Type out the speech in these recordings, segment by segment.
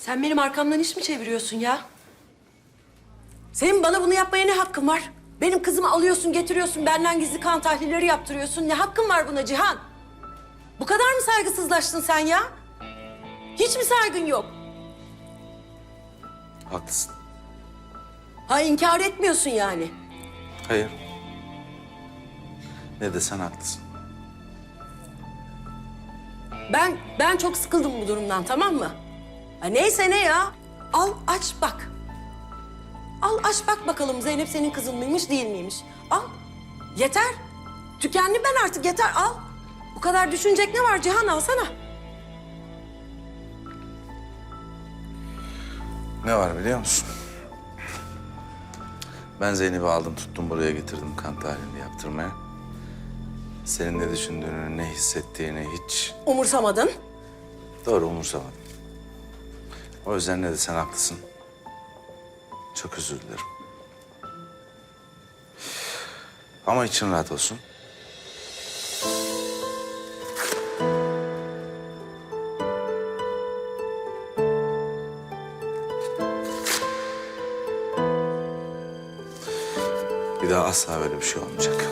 Sen benim arkamdan iş mi çeviriyorsun ya? Senin bana bunu yapmaya ne hakkın var? Benim kızımı alıyorsun, getiriyorsun, benden gizli kan tahlilleri yaptırıyorsun. Ne hakkın var buna Cihan? Bu kadar mı saygısızlaştın sen ya? Hiç mi saygın yok? Haklısın. Ha inkar etmiyorsun yani. Hayır. Ne desen haklısın. Ben ben çok sıkıldım bu durumdan tamam mı? Ha, neyse ne ya? Al aç bak. Al aç bak bakalım Zeynep senin kızın mıymış değil miymiş? Al. Yeter. Tükendi ben artık yeter al. Bu kadar düşünecek ne var Cihan alsana. Ne var biliyor musun? Ben Zeynep'i aldım tuttum buraya getirdim kan tahlilini yaptırmaya. Senin ne düşündüğünü, ne hissettiğini hiç Umursamadın. doğru umursamadım. O yüzden ne desen haklısın. Çok özür dilerim. Ama için rahat olsun. Bir daha asla böyle bir şey olmayacak.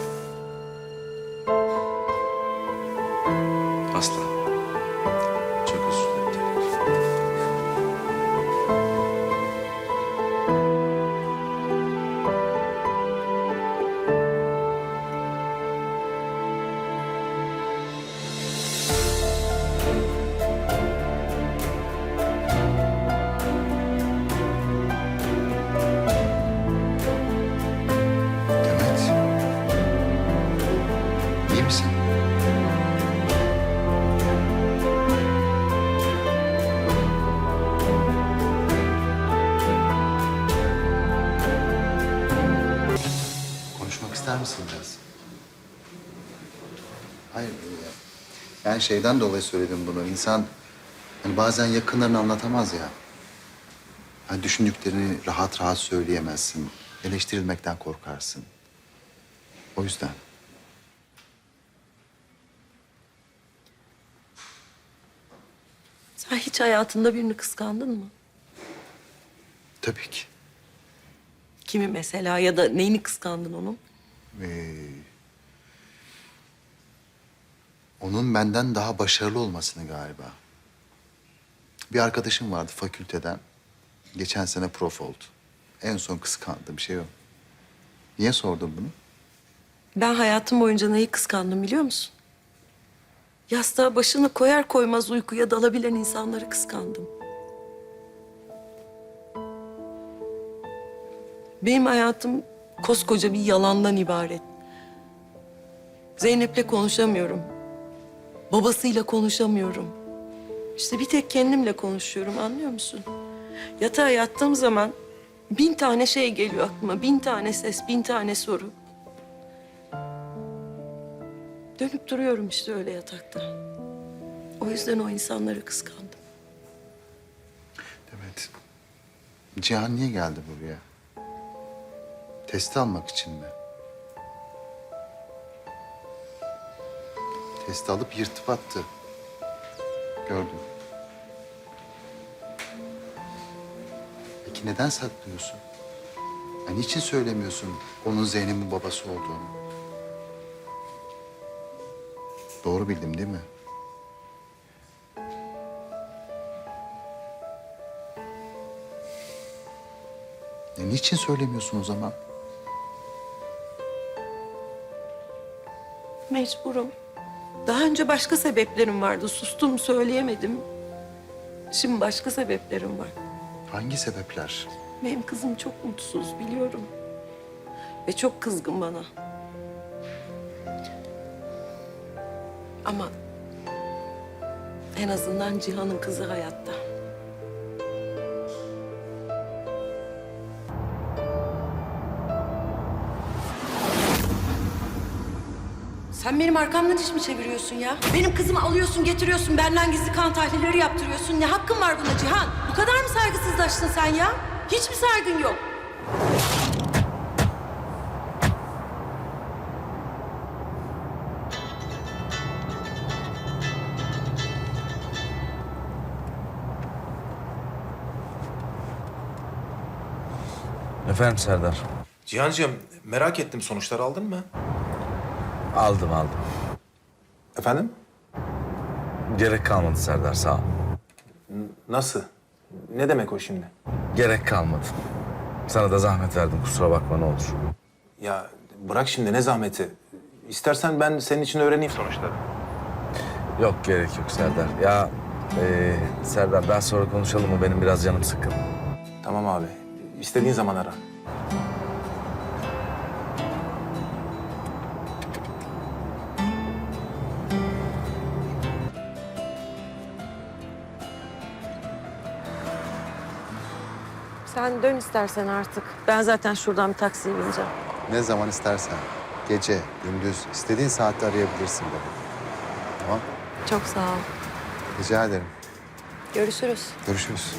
Misin biraz? Hayır. Yani şeyden dolayı söyledim bunu. İnsan hani bazen yakınlarını anlatamaz ya. Hani düşündüklerini rahat rahat söyleyemezsin. Eleştirilmekten korkarsın. O yüzden. Sen hiç hayatında birini kıskandın mı? Tabii ki. Kimi mesela ya da neyini kıskandın onun? Ee, onun benden daha başarılı olmasını galiba. Bir arkadaşım vardı fakülteden. Geçen sene prof oldu. En son kıskandığım şey o. Niye sordun bunu? Ben hayatım boyunca neyi kıskandım biliyor musun? Yastığa başını koyar koymaz uykuya dalabilen insanları kıskandım. Benim hayatım koskoca bir yalandan ibaret. Zeynep'le konuşamıyorum. Babasıyla konuşamıyorum. İşte bir tek kendimle konuşuyorum anlıyor musun? Yatağa yattığım zaman bin tane şey geliyor aklıma. Bin tane ses, bin tane soru. Dönüp duruyorum işte öyle yatakta. O yüzden o insanları kıskandım. Demet. Cihan niye geldi buraya? Testi almak için mi? Testi alıp yırtıp attı. Gördüm. Peki neden saklıyorsun? Ya niçin söylemiyorsun onun Zeynep'in babası olduğunu? Doğru bildim değil mi? Ya niçin söylemiyorsun o zaman? Mecburum. Daha önce başka sebeplerim vardı. Sustum, söyleyemedim. Şimdi başka sebeplerim var. Hangi sebepler? Benim kızım çok mutsuz biliyorum. Ve çok kızgın bana. Ama en azından Cihan'ın kızı hayatta. Sen benim arkamdan iş mi çeviriyorsun ya? Benim kızımı alıyorsun, getiriyorsun, benden gizli kan tahlilleri yaptırıyorsun. Ne hakkın var buna Cihan? Bu kadar mı saygısızlaştın sen ya? Hiç mi saygın yok? Efendim Serdar. Cihancığım merak ettim sonuçları aldın mı? Aldım aldım. Efendim? Gerek kalmadı Serdar sağ ol. Nasıl? Ne demek o şimdi? Gerek kalmadı. Sana da zahmet verdim kusura bakma ne olur. Ya bırak şimdi ne zahmeti. İstersen ben senin için öğreneyim sonuçları. Yok gerek yok Serdar. Ya e, Serdar daha sonra konuşalım mı? Benim biraz canım sıkkın. Tamam abi. İstediğin zaman ara. Sen dön istersen artık. Ben zaten şuradan bir taksiye bineceğim. Ne zaman istersen. Gece, gündüz, istediğin saatte arayabilirsin beni. Tamam? Çok sağ ol. Rica ederim. Görüşürüz. Görüşürüz.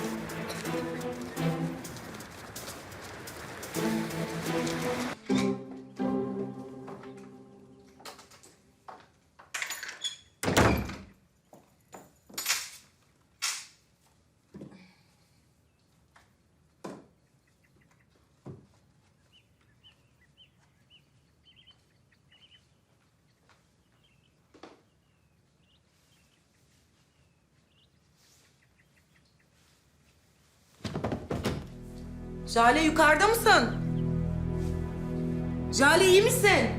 Jale yukarıda mısın? Jale iyi misin?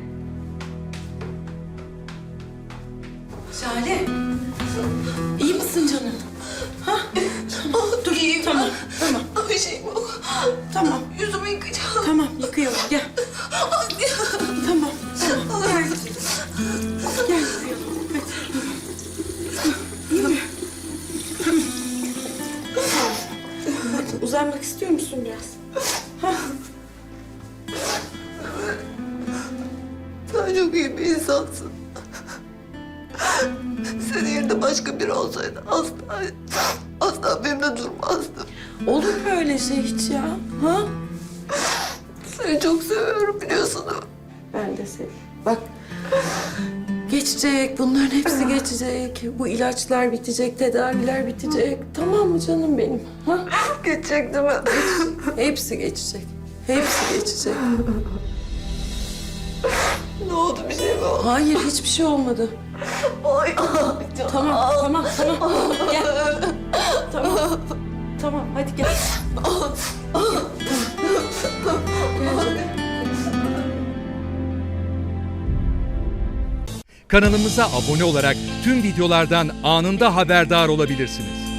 Jale. İyi misin canım? Ha? Dur. İyiyim Tamam. Tamam. Bir şeyim yok. Tamam. Yüzümü yıkayacağım. Tamam. Yıkıyorum. Gel. Tamam. Tamam. Gel. Gel yıkayalım. Uzanmak istiyor musun biraz? Başka biri olsaydı asla, asla benimle durmazdım. Olur mu öyle şey hiç ya? Ha? Seni çok seviyorum biliyorsun? Ben de seni. Bak geçecek. Bunların hepsi geçecek. Bu ilaçlar bitecek, tedaviler bitecek. Tamam mı canım benim? Ha? Geçecek değil mi? Hepsi geçecek. Hepsi geçecek. ne oldu bir şey mi oldu? Hayır hiçbir şey olmadı. Ay, ay. Tamam, tamam, tamam. Gel. Tamam. Tamam, hadi gel. Kanalımıza abone olarak tüm videolardan anında haberdar olabilirsiniz.